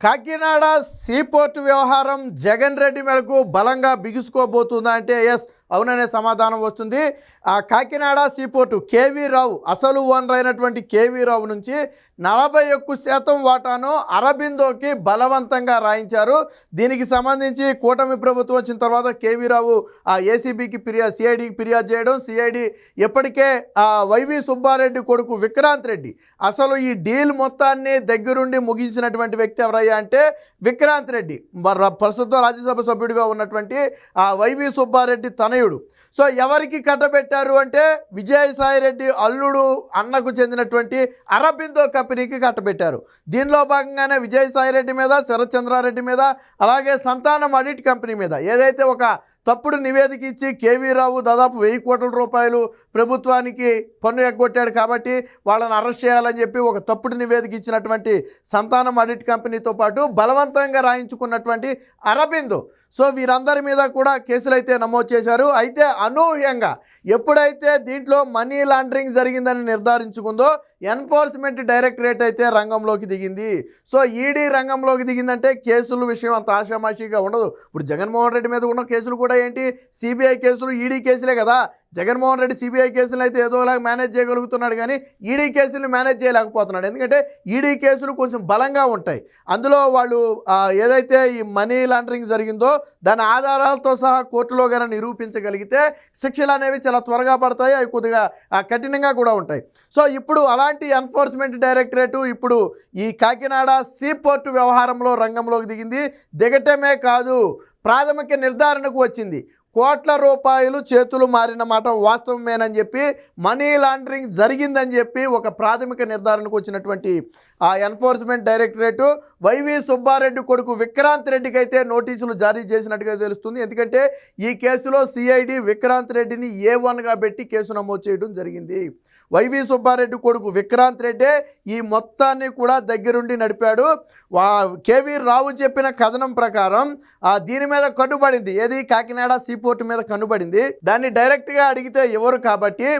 Kakinada seaport వ్యవహారం జగన్ రెడ్డి మేరకు బలంగా బిగుసుకోబోతుందా అంటే ఎస్ అవుననే సమాధానం వస్తుంది. ఆ కాకినాడ సీపోర్టు కేవీ రావు అసలు ఓనర్ అయినటువంటి కేవీ రావు నుంచి నలభై ఒక్క శాతం వాటాను అరబిందోకి బలవంతంగా రాయించారు. దీనికి సంబంధించి కూటమి ప్రభుత్వం వచ్చిన తర్వాత కేవీ రావు ఆ ఏసీబీకి ఫిర్యాదు సిఐడికి ఫిర్యాదు చేయడం సిఐడి ఇప్పటికే ఆ వైవి సుబ్బారెడ్డి కొడుకు విక్రాంత్ రెడ్డి అసలు ఈ డీల్ మొత్తాన్ని దగ్గరుండి ముగించినటువంటి వ్యక్తి ఎవరయ్యా అంటే విక్రాంత్ రెడ్డి. ప్రస్తుతం రాజ్యసభ సభ్యుడిగా ఉన్నటువంటి ఆ వైవి సుబ్బారెడ్డి తనయుడు. సో ఎవరికి కట్టబెట్టారు అంటే విజయసాయి రెడ్డి అల్లుడు అన్నకు చెందినటువంటి అరబిందో కంపెనీకి కట్టబెట్టారు. దీనిలో భాగంగానే విజయసాయి రెడ్డి మీద శరత్ మీద అలాగే సంతానం ఆడిట్ కంపెనీ మీద ఏదైతే ఒక తప్పుడు నివేదిక ఇచ్చి కేవీ రావు దాదాపు వెయ్యి కోట్ల రూపాయలు ప్రభుత్వానికి పన్ను ఎగ్గొట్టాడు కాబట్టి వాళ్ళని అరెస్ట్ చేయాలని చెప్పి ఒక తప్పుడు నివేదిక ఇచ్చినటువంటి సంతానం ఆడిట్ కంపెనీతో పాటు బలవంతంగా రాయించుకున్నటువంటి అరబిందు. సో వీరందరి మీద కూడా కేసులు అయితే నమోదు చేశారు. అయితే అనూహ్యంగా ఎప్పుడైతే దీంట్లో మనీ లాండరింగ్ జరిగిందని నిర్ధారించుకుందో ఎన్ఫోర్స్మెంట్ డైరెక్టరేట్ అయితే రంగంలోకి దిగింది. సో ఈడీ రంగంలోకి దిగిందంటే కేసుల విషయం అంత ఆషామాషిగా ఉండదు. ఇప్పుడు జగన్మోహన్ రెడ్డి మీద ఉన్న కేసులు కూడా ఏంటి? సిబిఐ కేసులు ఈడీ కేసులే కదా. జగన్మోహన్ రెడ్డి సిబిఐ కేసులు అయితే ఏదోలాగా మేనేజ్ చేయగలుగుతున్నాడు కానీ ఈడీ కేసులు మేనేజ్ చేయలేకపోతున్నాడు. ఎందుకంటే ఈడీ కేసులు కొంచెం బలంగా ఉంటాయి. అందులో వాళ్ళు ఏదైతే ఈ మనీ లాండరింగ్ జరిగిందో దాని ఆధారాలతో సహా కోర్టులో కానీ నిరూపించగలిగితే శిక్షలు అనేవి చాలా త్వరగా పడతాయి. అవి కొద్దిగా ఆ, కఠినంగా కూడా ఉంటాయి. సో ఇప్పుడు అలాంటి ఎన్ఫోర్స్మెంట్ డైరెక్టరేటు ఇప్పుడు ఈ కాకినాడ సీ పోర్టు వ్యవహారంలో రంగంలోకి దిగింది. దిగటమే కాదు. ప్రాథమిక నిర్ధారణకు వచ్చింది. కోట్ల రూపాయలు చేతులు మారిన మాట వాస్తవమేనని చెప్పి మనీ లాండరింగ్ జరిగిందని చెప్పి ఒక ప్రాథమిక నిర్ధారణకు వచ్చినటువంటి ఆ ఎన్ఫోర్స్మెంట్ డైరెక్టరేటు వైవి సుబ్బారెడ్డి కొడుకు విక్రాంత్ రెడ్డికి అయితే నోటీసులు జారీ చేసినట్టుగా తెలుస్తుంది. ఎందుకంటే ఈ కేసులో సిఐడి విక్రాంత్ రెడ్డిని ఏ వన్గా పెట్టి కేసు నమోదు చేయడం జరిగింది. వైవి సుబ్బారెడ్డి కొడుకు విక్రాంత్ రెడ్డే ఈ మొత్తాన్ని కూడా దగ్గరుండి నడిపాడు. వా కేవీ రావు చెప్పిన కథనం ప్రకారం ఆ దీని మీద కనుబడింది ఏది? కాకినాడ సీపోర్ట్ మీద కనుబడింది దాన్ని డైరెక్ట్గా అడిగితే ఎవరు కాబట్టి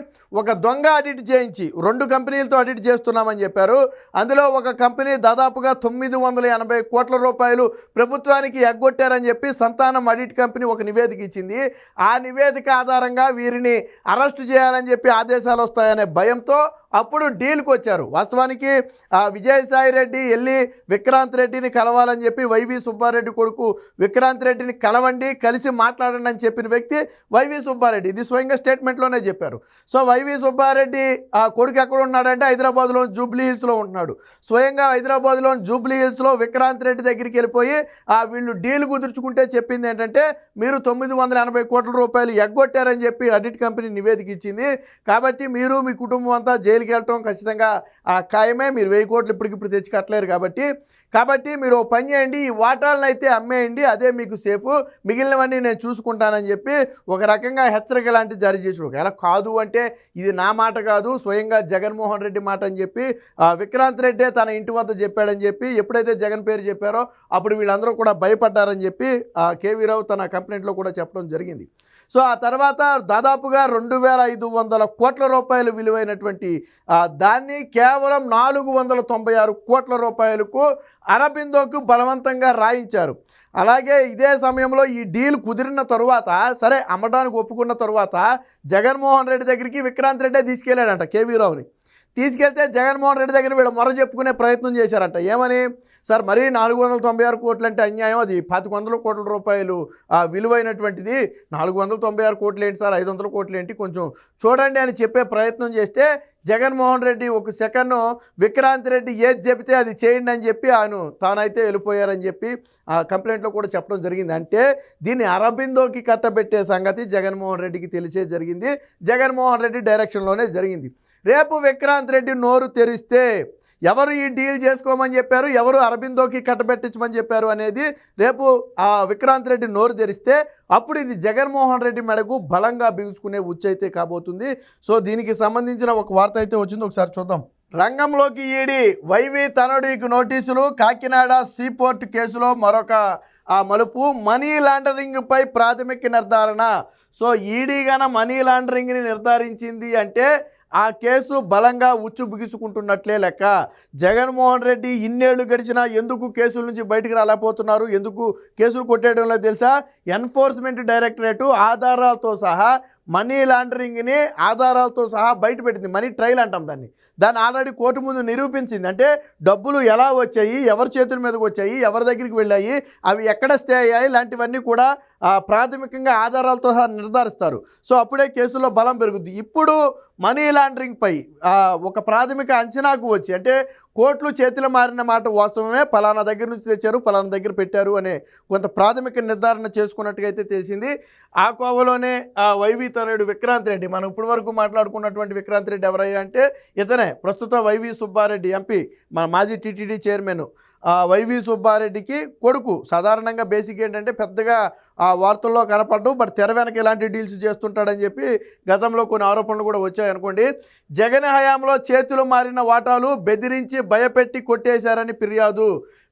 ఒక దొంగ ఆడిట్ చేయించి రెండు కంపెనీలతో ఆడిట్ చేస్తున్నామని చెప్పారు. అందులో ఒక కంపెనీ దాదాపుగా తొమ్మిది వందల ఎనభై కోట్ల రూపాయలు ప్రభుత్వానికి ఎగ్గొట్టారని చెప్పి సంతానం ఆడిట్ కంపెనీ ఒక నివేదిక ఇచ్చింది. ఆ నివేదిక ఆధారంగా వీరిని అరెస్ట్ చేయాలని చెప్పి ఆదేశాలు వస్తాయనే భయంతో అప్పుడు డీల్కి వచ్చారు. వాస్తవానికి ఆ విజయసాయి రెడ్డి వెళ్ళి విక్రాంత్ రెడ్డిని కలవాలని చెప్పి వైవి సుబ్బారెడ్డి కొడుకు విక్రాంత్ రెడ్డిని కలవండి కలిసి మాట్లాడండి అని చెప్పిన వ్యక్తి వైవి సుబ్బారెడ్డి. ఇది స్వయంగా స్టేట్మెంట్లోనే చెప్పారు. సో వైవి సుబ్బారెడ్డి ఆ కొడుకు ఎక్కడ ఉన్నాడంటే హైదరాబాద్లో జూబ్లీ హిల్స్లో ఉంటున్నాడు. స్వయంగా హైదరాబాద్లో జూబ్లీ హిల్స్లో విక్రాంత్ రెడ్డి దగ్గరికి వెళ్ళిపోయి ఆ వీళ్ళు డీల్ కుదుర్చుకుంటే చెప్పింది ఏంటంటే మీరు తొమ్మిది వందల ఎనభై కోట్ల రూపాయలు ఎగ్గొట్టారని చెప్పి ఆడిట్ కంపెనీ నివేదిక ఇచ్చింది. కాబట్టి మీరు మీ కుటుంబం అంతా జైలుకి వెళ్ళటం ఖచ్చితంగా ఆ ఖాయమే. మీరు వెయ్యి కోట్లు ఇప్పటికిప్పుడు తెచ్చి కట్టలేరు కాబట్టి. కాబట్టి మీరు పని చేయండి ఈ వాటాలను అయితే అమ్మేయండి అదే మీకు సేఫ్. మిగిలినవన్నీ నేను చూసుకుంటానని చెప్పి ఒక రకంగా హెచ్చరిక లాంటి జారీ చేసాడు ఒకవేళ కాదు అంటే ఇది నా మాట కాదు స్వయంగా జగన్మోహన్ రెడ్డి మాట అని చెప్పి విక్రాంత్ రెడ్డే తన ఇంటి వద్ద చెప్పాడని చెప్పి ఎప్పుడైతే జగన్ పేరు చెప్పారో అప్పుడు వీళ్ళందరూ కూడా భయపడ్డారని చెప్పి ఆ, కేవీ రావు తన కంప్లైంట్లో కూడా చెప్పడం జరిగింది. సో ఆ తర్వాత దాదాపుగా రెండు వేల ఐదు వందల కోట్ల రూపాయలు విలువైనటువంటి దాన్ని కేవలం నాలుగు వందల తొంభై ఆరు కోట్ల రూపాయలకు అరబిందోకు బలవంతంగా రాయించారు. అలాగే ఇదే సమయంలో ఈ డీల్ కుదిరిన తరువాత సరే అమ్మడానికి ఒప్పుకున్న తరువాత జగన్మోహన్ రెడ్డి దగ్గరికి విక్రాంత్ రెడ్డే తీసుకెళ్ళాడంట కేవీ రావుని. తీసుకెళ్తే జగన్మోహన్ రెడ్డి దగ్గర వీళ్ళు మొర చెప్పుకునే ప్రయత్నం చేశారంట. ఏమని? సార్ మరీ నాలుగు వందల తొంభై ఆరు కోట్లు అంటే అన్యాయం. అది పాతిక వందల కోట్ల రూపాయలు ఆ, విలువైనటువంటిది. నాలుగు వందల తొంభై ఆరు కోట్లు ఏంటి సార్? ఐదు వందల కోట్లు ఏంటి? కొంచెం చూడండి అని చెప్పే ప్రయత్నం చేస్తే జగన్మోహన్ రెడ్డి ఒక సెకండ్ విక్రాంత్ రెడ్డి ఏది చెబితే అది చేయండి అని చెప్పి ఆయన తానైతే వెళ్ళిపోయారని చెప్పి ఆ కంప్లైంట్లో కూడా చెప్పడం జరిగింది. అంటే దీన్ని అరబిందోకి కట్టబెట్టే సంగతి జగన్మోహన్ రెడ్డికి తెలిసే జరిగింది. జగన్మోహన్ రెడ్డి డైరెక్షన్లోనే జరిగింది. రేపు విక్రాంత్ రెడ్డి నోరు తెరిస్తే ఎవరు ఈ డీల్ చేసుకోమని చెప్పారు? ఎవరు అరబిందోకి కట్టబెట్టించమని చెప్పారు అనేది రేపు ఆ విక్రాంత్ రెడ్డి నోరు తెరిస్తే అప్పుడు ఇది జగన్మోహన్ రెడ్డి మెడకు బలంగా బిగుసుకునే ఉచ్చైతే కాబోతుంది. సో దీనికి సంబంధించిన ఒక వార్త అయితే వచ్చింది. ఒకసారి చూద్దాం. రంగంలోకి ఈడి వైవి తనడికి నోటీసులు కాకినాడ సీపోర్ట్ కేసులో మరొక ఆ మలుపు మనీ లాండరింగ్పై ప్రాథమిక నిర్ధారణ. సో ఈడీగాన మనీ లాండరింగ్ని నిర్ధారించింది అంటే ఆ కేసు బలంగా ఉచ్చు బిగుసుకుంటున్నట్లే లెక్క. జగన్మోహన్ రెడ్డి ఇన్నేళ్ళు గడిచినా ఎందుకు కేసుల నుంచి బయటికి రాలేకపోతున్నారు? ఎందుకు కేసులు కొట్టేయడంలో తెలుసా? ఎన్ఫోర్స్మెంట్ డైరెక్టరేటు ఆధారాలతో సహా మనీ లాండరింగ్ని ఆధారాలతో సహా బయట పెట్టింది. మనీ ట్రయల్ అంటాం దాన్ని. దాన్ని ఆల్రెడీ కోర్టు ముందు నిరూపించింది. అంటే డబ్బులు ఎలా వచ్చాయి? ఎవరి చేతుల మీదకి వచ్చాయి? ఎవరి దగ్గరికి వెళ్ళాయి? అవి ఎక్కడ స్టే అయ్యాయి? లాంటివన్నీ కూడా ప్రాథమికంగా ఆధారాలతో సహా నిర్ధారిస్తారు. సో అప్పుడే కేసులో బలం పెరుగుద్ది. ఇప్పుడు మనీ లాండరింగ్పై ఒక ప్రాథమిక అంచనాకు వచ్చి అంటే కోట్లు చేతిలో మారిన మాట వాస్తవమే పలానా దగ్గర నుంచి తెచ్చారు పలానా దగ్గర పెట్టారు అనే కొంత ప్రాథమిక నిర్ధారణ చేసుకున్నట్టుగా అయితే తెలిసింది. ఆ కోవలోనే ఆ వైవి తనయుడు విక్రాంత్ రెడ్డి మనం ఇప్పటి వరకు మాట్లాడుకున్నటువంటి విక్రాంత్ రెడ్డి ఎవరయ్యా అంటే ఇతనే ప్రస్తుతం వైవి సుబ్బారెడ్డి ఎంపీ మన మాజీ టీటీడీ చైర్మన్. వైవి సుబ్బారెడ్డికి కొడుకు. సాధారణంగా బేసిక్ ఏంటంటే పెద్దగా ఆ వార్తల్లో కనపడ్డు బట్ తెర వెనక ఇలాంటి డీల్స్ చేస్తుంటాడని చెప్పి గతంలో కొన్ని ఆరోపణలు కూడా వచ్చాయనుకోండి జగన్ హయాంలో చేతులు మారిన వాటాలు బెదిరించి భయపెట్టి కొట్టేశారని ఫిర్యాదు.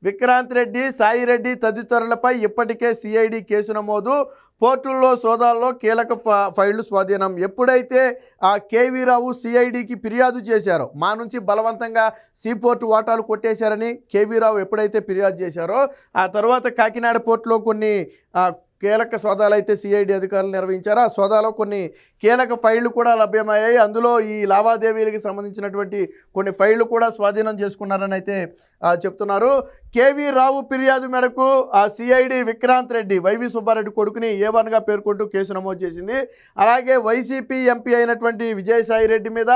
విక్రాంత్ రెడ్డి సాయిరెడ్డి తదితరులపై ఇప్పటికే సిఐడి కేసు నమోదు. పోర్టుల్లో సోదాల్లో కీలక ఫ- ఫైళ్ళు స్వాధీనం. ఎప్పుడైతే ఆ కేవీ రావు సిఐడికి ఫిర్యాదు చేశారో మా నుంచి బలవంతంగా సీపోర్టు వాటాలు కొట్టేశారని కేవీ రావు ఎప్పుడైతే ఫిర్యాదు చేశారో ఆ తర్వాత కాకినాడ పోర్టులో కొన్ని కీలక సోదాలు అయితే సిఐడి అధికారులు నిర్వహించారు. ఆ సోదాలో కొన్ని కీలక ఫైళ్ళు కూడా లభ్యమయ్యాయి. అందులో ఈ లావాదేవీలకు సంబంధించినటువంటి కొన్ని ఫైళ్ళు కూడా స్వాధీనం చేసుకున్నారని అయితే చెప్తున్నారు. కేవీ రావు ఫిర్యాదు మేరకు ఆ సిఐడి విక్రాంత్ రెడ్డి వైవి సుబ్బారెడ్డి కొడుకుని ఏ పేర్కొంటూ కేసు నమోదు చేసింది. అలాగే వైసీపీ ఎంపీ అయినటువంటి విజయసాయి రెడ్డి మీద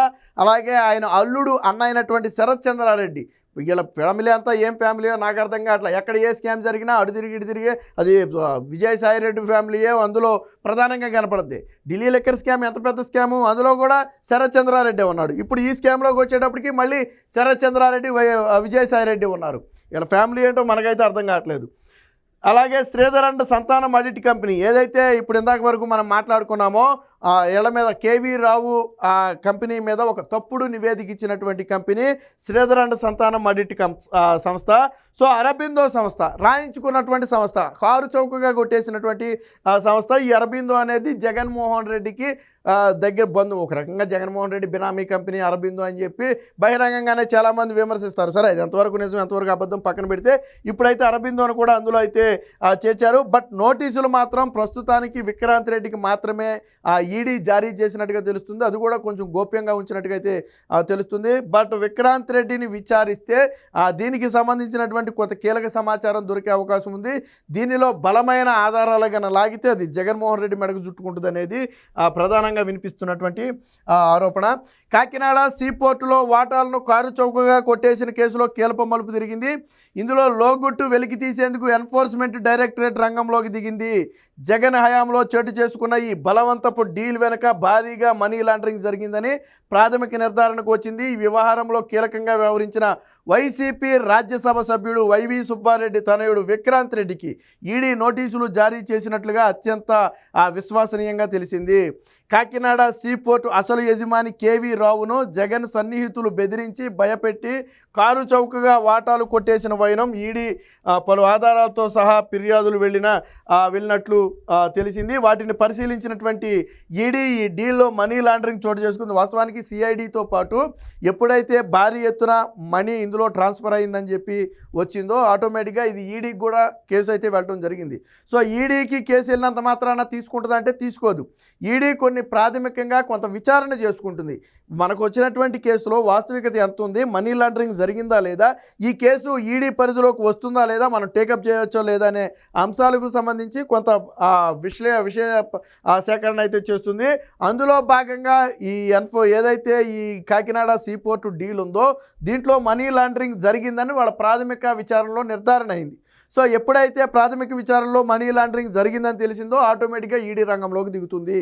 అలాగే ఆయన అల్లుడు అన్న అయినటువంటి శరత్ చంద్రారెడ్డి వీళ్ళ ఫ్యామిలీ అంతా ఏం ఫ్యామిలీయో నాకు అర్థం కావట్లేదు ఎక్కడ ఏ స్కామ్ జరిగినా అటు తిరిగి ఇటు తిరిగి అది ఆ, విజయసాయి రెడ్డి ఫ్యామిలీయే అందులో ప్రధానంగా కనపడుద్ది. ఢిల్లీ లెక్కర్ స్కామ్ ఎంత పెద్ద స్కాము? అందులో కూడా శరత్ చంద్రారెడ్డి ఉన్నాడు. ఇప్పుడు ఈ స్కామ్లోకి వచ్చేటప్పటికి మళ్ళీ శరత్ చంద్రారెడ్డి వై- విజయసాయి రెడ్డి ఉన్నారు. వీళ్ళ ఫ్యామిలీ ఏంటో మనకైతే అర్థం కావట్లేదు. అలాగే Sridhar and Santhanam audit company ఏదైతే ఇప్పుడు ఇందాక వరకు మనం మాట్లాడుకున్నామో ఆ మీద కేవీ రావు ఆ కంపెనీ మీద ఒక తప్పుడు నివేదిక ఇచ్చినటువంటి company Sridhar and Santhanam audit కం సంస్థ. సో అరబిందో సంస్థ రాయించుకున్నటువంటి సంస్థ కారు చౌకగా కొట్టేసినటువంటి సంస్థ. ఈ అరబిందో అనేది జగన్మోహన్ రెడ్డికి దగ్గర బంధువు ఒక రకంగా జగన్మోహన్ రెడ్డి బినామీ కంపెనీ అరబిందో అని చెప్పి బహిరంగంగానే చాలామంది విమర్శిస్తారు. సరే అది ఎంతవరకు నిజం ఎంతవరకు అబద్ధం పక్కన పెడితే ఇప్పుడైతే అరబిందో అని కూడా అందులో అయితే చేర్చారు. బట్ నోటీసులు మాత్రం ప్రస్తుతానికి విక్రాంత్ రెడ్డికి మాత్రమే ఈడీ జారీ చేసినట్టుగా తెలుస్తుంది. అది కూడా కొంచెం గోప్యంగా ఉంచినట్టుగా అయితే తెలుస్తుంది. బట్ విక్రాంత్ రెడ్డిని విచారిస్తే దీనికి సంబంధించినటువంటి కొంత కీలక సమాచారం దొరికే అవకాశం ఉంది. దీనిలో బలమైన ఆధారాలు కన్నా లాగితే అది జగన్మోహన్ రెడ్డి మెడకు చుట్టుకుంటుంది అనేది ప్రధానంగా వినిపిస్తున్నటువంటి ఆ, ఆరోపణ. కాకినాడ సీపోర్టులో వాటాలను కారు చౌకగా కొట్టేసిన కేసులో కీలక మలుపు తిరిగింది. ఇందులో లోగుట్టు వెలికి తీసేందుకు ఎన్ఫోర్స్మెంట్ డైరెక్టరేట్ రంగంలోకి దిగింది. జగన్ హయాంలో చోటు చేసుకున్న ఈ బలవంతపు డీల్ వెనుక భారీగా మనీ లాండరింగ్ జరిగిందని ప్రాథమిక నిర్ధారణకు వచ్చింది. ఈ వ్యవహారంలో కీలకంగా వ్యవహరించిన వైసీపీ రాజ్యసభ సభ్యుడు వైవి సుబ్బారెడ్డి తనయుడు విక్రాంత్ రెడ్డికి ఈడీ నోటీసులు జారీ చేసినట్లుగా అత్యంత విశ్వసనీయంగా తెలిసింది. కాకినాడ సీపోర్టు అసలు యజమాని కేవీ రావును జగన్ సన్నిహితులు బెదిరించి భయపెట్టి కారు చౌకగా వాటాలు కొట్టేసిన వైనం ఈడీ పలు ఆధారాలతో సహా ఫిర్యాదులు వెళ్ళిన వెళ్ళినట్లు తెలిసింది. వాటిని పరిశీలించినటువంటి ఈడీ ఈ డీల్లో మనీ లాండరింగ్ చోటు చేసుకుంది. వాస్తవానికి సిఐడితో పాటు ఎప్పుడైతే భారీ ఎత్తున మనీ ఇందులో ట్రాన్స్ఫర్ అయిందని చెప్పి వచ్చిందో ఆటోమేటిక్గా ఇది ఈడీకి కూడా కేసు అయితే వెళ్ళడం జరిగింది. సో ఈడీకి కేసు వెళ్ళినంత మాత్రాన తీసుకుంటుందంటే తీసుకోదు. ఈడీ కొన్ని ప్రాథమికంగా కొంత విచారణ చేసుకుంటుంది. మనకు వచ్చినటువంటి కేసులో వాస్తవికత ఎంత ఉంది? మనీ లాండరింగ్ జరిగిందా లేదా? ఈ కేసు ఈడీ పరిధిలోకి వస్తుందా లేదా? మనం టేకప్ చేయవచ్చో లేదా అనే అంశాలకు సంబంధించి కొంత విషయ విషయ సేకరణ అయితే చేస్తుంది. అందులో భాగంగా ఈ ఎన్ఫో ఏదైతే ఈ కాకినాడ సీపోర్టు డీల్ ఉందో దీంట్లో మనీ లాండరింగ్ జరిగిందని వాళ్ళ ప్రాథమిక విచారణలో నిర్ధారణ అయింది. సో ఎప్పుడైతే ప్రాథమిక విచారణలో మనీ లాండరింగ్ జరిగిందని తెలిసిందో ఆటోమేటిక్గా ఈడీ రంగంలోకి దిగుతుంది.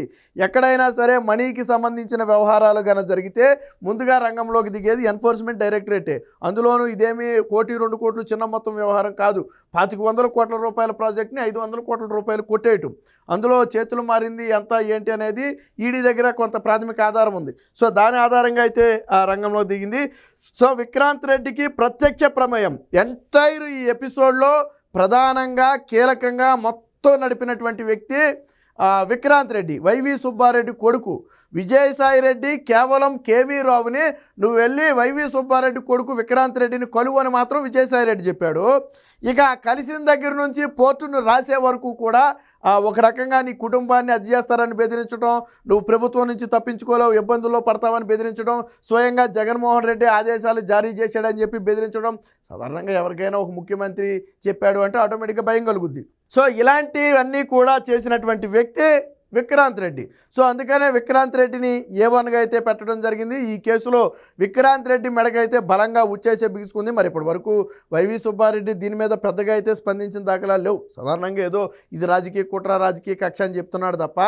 ఎక్కడైనా సరే మనీకి సంబంధించిన వ్యవహారాలు కనుక జరిగితే ముందుగా రంగంలోకి దిగేది ఎన్ఫోర్స్మెంట్ డైరెక్టరేటే. అందులోనూ ఇదేమీ కోటి రెండు కోట్లు చిన్న మొత్తం వ్యవహారం కాదు. పాతిక వందల కోట్ల రూపాయల ప్రాజెక్ట్ని ఐదు వందల కోట్ల రూపాయలు కొట్టేయటం. అందులో చేతులు మారింది ఎంత ఏంటి అనేది ఈడీ దగ్గర కొంత ప్రాథమిక ఆధారం ఉంది. సో దాని ఆధారంగా అయితే ఆ రంగంలో దిగింది. సో విక్రాంత్ రెడ్డికి ప్రత్యక్ష ప్రమేయం. ఎంటైర్ ఈ ఎపిసోడ్లో ప్రధానంగా కీలకంగా మొత్తం నడిపినటువంటి వ్యక్తి విక్రాంత్ రెడ్డి వైవి సుబ్బారెడ్డి కొడుకు. విజయసాయి రెడ్డి కేవలం కేవీ రావుని నువ్వు వెళ్ళి వైవి సుబ్బారెడ్డి కొడుకు విక్రాంత్ రెడ్డిని కలువు అని మాత్రం విజయసాయి రెడ్డి చెప్పాడు. ఇక కలిసిన దగ్గర నుంచి పోర్టును రాసే వరకు కూడా ఒక రకంగా నీ కుటుంబాన్ని అది చేస్తారని బెదిరించడం నువ్వు ప్రభుత్వం నుంచి తప్పించుకోలేవు ఇబ్బందుల్లో పడతావని బెదిరించడం స్వయంగా జగన్మోహన్ రెడ్డి ఆదేశాలు జారీ చేశాడని చెప్పి బెదిరించడం సాధారణంగా ఎవరికైనా ఒక ముఖ్యమంత్రి చెప్పాడు అంటే ఆటోమేటిక్గా భయం కలుగుద్ది. సో ఇలాంటివన్నీ కూడా చేసినటువంటి వ్యక్తి విక్రాంత్ రెడ్డి. సో అందుకనే విక్రాంత్ రెడ్డిని ఏ వన్గా అయితే పెట్టడం జరిగింది. ఈ కేసులో విక్రాంత్ రెడ్డి మెడకైతే బలంగా ఉచ్చేసే బిగుసుకుంది. మరి ఇప్పటి వరకు వైవి సుబ్బారెడ్డి దీని మీద పెద్దగా అయితే స్పందించిన దాఖలా లేవు. సాధారణంగా ఏదో ఇది రాజకీయ కుట్ర రాజకీయ కక్ష అని చెప్తున్నాడు తప్ప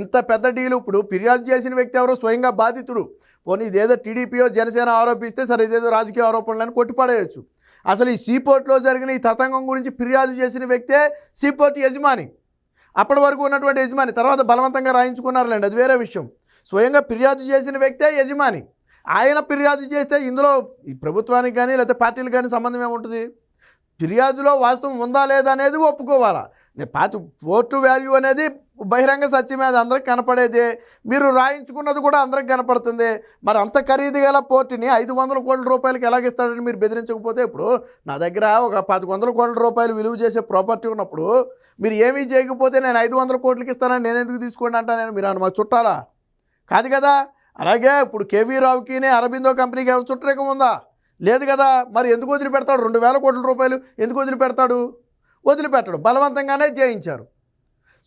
ఇంత పెద్ద డీలు ఇప్పుడు ఫిర్యాదు చేసిన వ్యక్తి ఎవరో స్వయంగా బాధితుడు. పోనీ ఇదేదో టీడీపీయో జనసేన ఆరోపిస్తే సరే ఇదేదో రాజకీయ ఆరోపణలను కొట్టిపడేయచ్చు. అసలు ఈ సీపోర్ట్లో జరిగిన ఈ తతంగం గురించి ఫిర్యాదు చేసిన వ్యక్తే సీపోర్ట్ యజమాని. అప్పటి వరకు ఉన్నటువంటి యజమాని తర్వాత బలవంతంగా రాయించుకున్నారులేండి అది వేరే విషయం. స్వయంగా ఫిర్యాదు చేసిన వ్యక్తే యజమాని. ఆయన ఫిర్యాదు చేస్తే ఇందులో ఈ ప్రభుత్వానికి కానీ లేకపోతే పార్టీలకు కానీ సంబంధం ఏముంటుంది? ఫిర్యాదులో వాస్తవం ఉందా లేదా అనేది ఒప్పుకోవాలా? పాత పోర్టు వాల్యూ అనేది బహిరంగ సత్యం అది అందరికి కనపడేదే. మీరు రాయించుకున్నది కూడా అందరికి కనపడుతుంది. మరి అంత ఖరీదు గల పోర్టుని ఐదు వందల కోట్ల రూపాయలకి ఎలాగిస్తాడని మీరు బెదిరించకపోతే ఇప్పుడు నా దగ్గర ఒక పది వందల కోట్ల రూపాయలు విలువ చేసే ప్రాపర్టీ ఉన్నప్పుడు మీరు ఏమీ చేయకపోతే నేను ఐదు వందల కోట్లకి ఇస్తానని నేను ఎందుకు తీసుకోండి అంటాను మీరు అన్న మా చుట్టాలా? కాదు కదా? అలాగే ఇప్పుడు కేవీ రావుకి అరబిందో కంపెనీకి ఏమైనా చుట్టరేకం ఉందా? లేదు కదా? మరి ఎందుకు వదిలిపెడతాడు? రెండు వేల కోట్ల రూపాయలు ఎందుకు వదిలిపెడతాడు? వదిలిపెట్టడు. బలవంతంగానే జయించారు.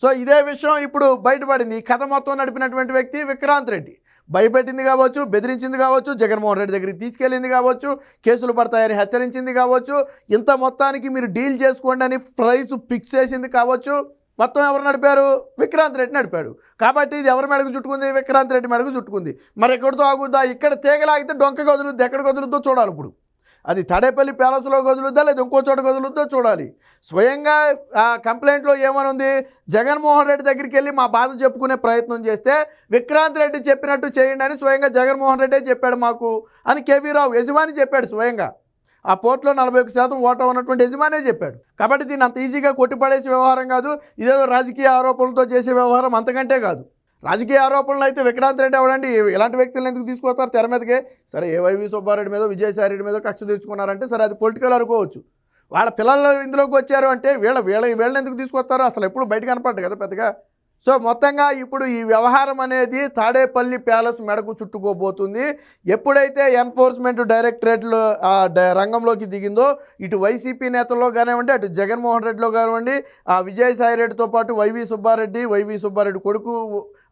సో ఇదే విషయం ఇప్పుడు బయటపడింది. ఈ కథ మొత్తం నడిపినటువంటి వ్యక్తి విక్రాంత్ రెడ్డి. భయపెట్టింది కావచ్చు బెదిరించింది కావచ్చు జగన్మోహన్ రెడ్డి దగ్గరికి తీసుకెళ్ళింది కావచ్చు కేసులు పడతాయని హెచ్చరించింది కావచ్చు ఇంత మొత్తానికి మీరు డీల్ చేసుకోండి అని ప్రైస్ ఫిక్స్ చేసింది కావచ్చు మొత్తం ఎవరు నడిపారు? విక్రాంత్ రెడ్డి నడిపాడు. కాబట్టి ఇది ఎవరి మెడకు చుట్టుకుంది? విక్రాంత్ రెడ్డి మెడకు చుట్టుకుంది. మరి ఎక్కడితో ఆగుద్దా? ఇక్కడ తీగలాగితే డొంక గదులుద్ది ఎక్కడ గదులుద్దో చూడాలి ఇప్పుడు. అది తాడేపల్లి ప్యాలెస్లో గదులుద్దా లేదా ఇంకో చోట గదులుద్దో చూడాలి. స్వయంగా ఆ కంప్లైంట్లో ఏమని ఉంది జగన్మోహన్ రెడ్డి దగ్గరికి వెళ్ళి మా బాధ చెప్పుకునే ప్రయత్నం చేస్తే విక్రాంత్ రెడ్డి చెప్పినట్టు చేయండి అని స్వయంగా జగన్మోహన్ రెడ్డే చెప్పాడు మాకు అని కేవీ రావు యజమాని చెప్పాడు స్వయంగా. ఆ పోర్ట్లో నలభై ఒక్క శాతం ఓటం ఉన్నటువంటి యజమానే చెప్పాడు. కాబట్టి దీన్ని అంత ఈజీగా కొట్టిపడేసే వ్యవహారం కాదు. ఇదేదో రాజకీయ ఆరోపణలతో చేసే వ్యవహారం అంతకంటే కాదు. రాజకీయ ఆరోపణలు అయితే విక్రాంత్ రెడ్డి అవడండి. ఇలాంటి వ్యక్తులను ఎందుకు తీసుకొస్తారు తెర మీదకే. సరే ఏవైవి సుబ్బారెడ్డి మీద విజయసాయి రెడ్డి మీద కక్ష తీర్చుకున్నారంటే సరే అది పొలిటికల్ అనుకోవచ్చు. వాళ్ళ పిల్లలు ఇందులోకి వచ్చారు అంటే వీళ్ళ వీళ్ళ వీళ్ళని ఎందుకు తీసుకొస్తారు అసలు ఎప్పుడు బయట కనపడ్డు కదా పెద్దగా. సో మొత్తంగా ఇప్పుడు ఈ వ్యవహారం అనేది తాడేపల్లి ప్యాలెస్ మెడకు చుట్టుకోబోతుంది. ఎప్పుడైతే ఎన్ఫోర్స్మెంట్ డైరెక్టరేట్లు ఆ రంగంలోకి దిగిందో ఇటు వైసీపీ నేతల్లో కానివ్వండి అటు జగన్మోహన్ రెడ్డిలో కానివ్వండి ఆ విజయసాయి రెడ్డితో పాటు వైవి సుబ్బారెడ్డి వైవి సుబ్బారెడ్డి కొడుకు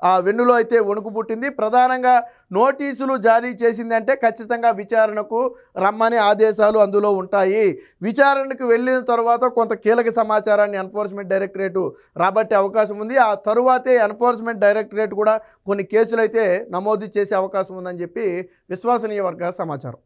ఆ వెన్నులో అయితే వణుకు పుట్టింది. ప్రధానంగా నోటీసులు జారీ చేసిందంటే ఖచ్చితంగా విచారణకు రమ్మని ఆదేశాలు అందులో ఉంటాయి. విచారణకు వెళ్ళిన తర్వాత కొంత కీలక సమాచారాన్ని ఎన్ఫోర్స్మెంట్ డైరెక్టరేటు రాబట్టే అవకాశం ఉంది. ఆ తరువాతే ఎన్ఫోర్స్మెంట్ డైరెక్టరేట్ కూడా కొన్ని కేసులు అయితే నమోదు చేసే అవకాశం ఉందని చెప్పి విశ్వసనీయ వర్గాల సమాచారం.